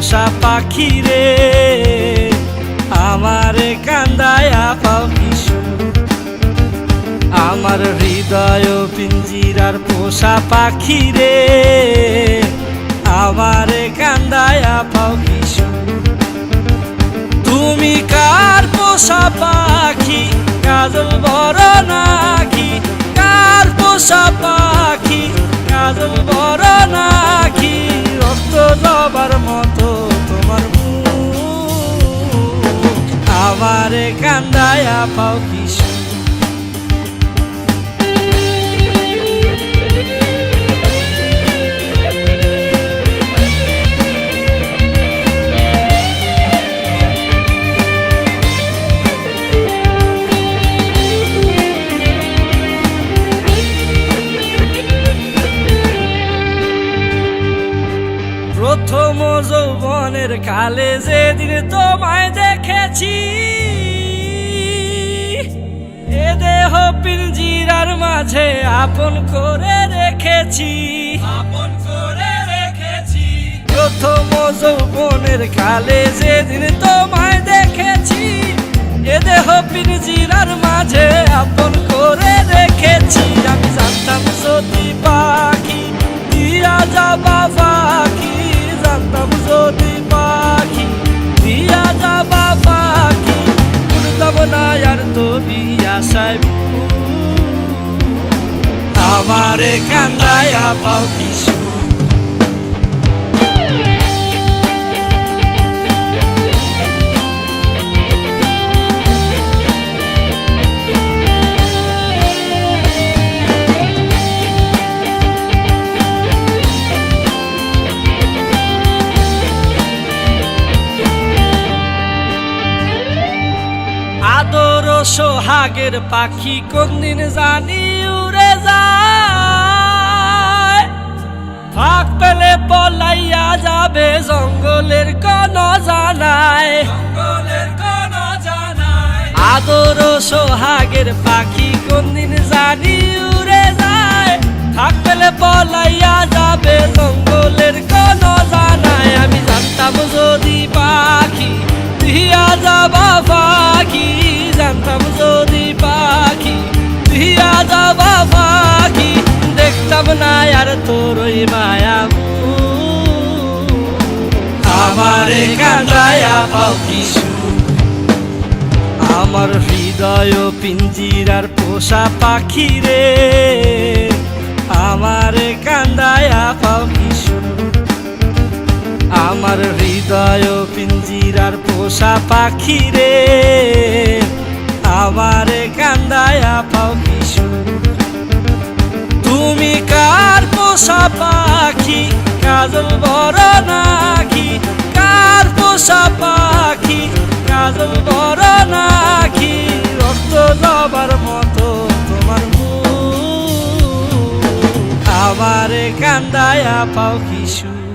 পোষা পাখি রে, আমারে কান্দায়া পাও আমার হৃদয় পিঞ্জিরার পোষা পাখি রে, আমারে কান্দায়া পাও তুমি কার পোষা পাখি, কাজল বড় নাকি? কার পোষা পাখি, কাজল বড় নাকি? কান্দায়া পাও কিশোর প্রথম যৌবনের কালে যেদিন তোমায় দেখেছি দেহ পিঞ্জিরার মাঝে আপন করে রেখেছি। আপন করে রেখেছি। প্রথম যৌবনের কালে যেদিন তোমায় দেখেছি এ দেহ পিঞ্জিরার মাঝে আপন করে রেখেছি। আমি জানতাম যদি পাখি দিয়া যাবা পাখি জানতাম যদি আমারে কান্দায়া পাও কিছু। আদর ও সোহাগের পাখি কোনদিন জানি উড়ে যায়। ফাঁক পেলে পলাইয়া যাবে জঙ্গলের কোন জানায় আদর সোহাগের পাখি কোনদিন জানি উড়ে যায়। ফাঁক পেলে পলাইয়া যাবে জঙ্গলের কোন জানায় আমি জানতাম যদি পাখি দিয়া যাবা পাখি, জানতাম যদি পাখি দিয়া যাবা পাখি, দেখতাম না আর তোর পাও কিছু আমার হৃদয় পিঞ্জিরার পোষা পাখি রে। আমারে কান্দায়া পাও কিছু আমার হৃদয় পিঞ্জিরার পোষা পাখি রে। আমারে কান্দায়া পাও কিশোর তুমি কার পোষা পাখি, কাজল বড় নাকি? কার পোষা পাখি, কাজল বড় নাকি? রক্ত যাবার মতো তোমার আমারে কান্দায়া পাও কিশোর।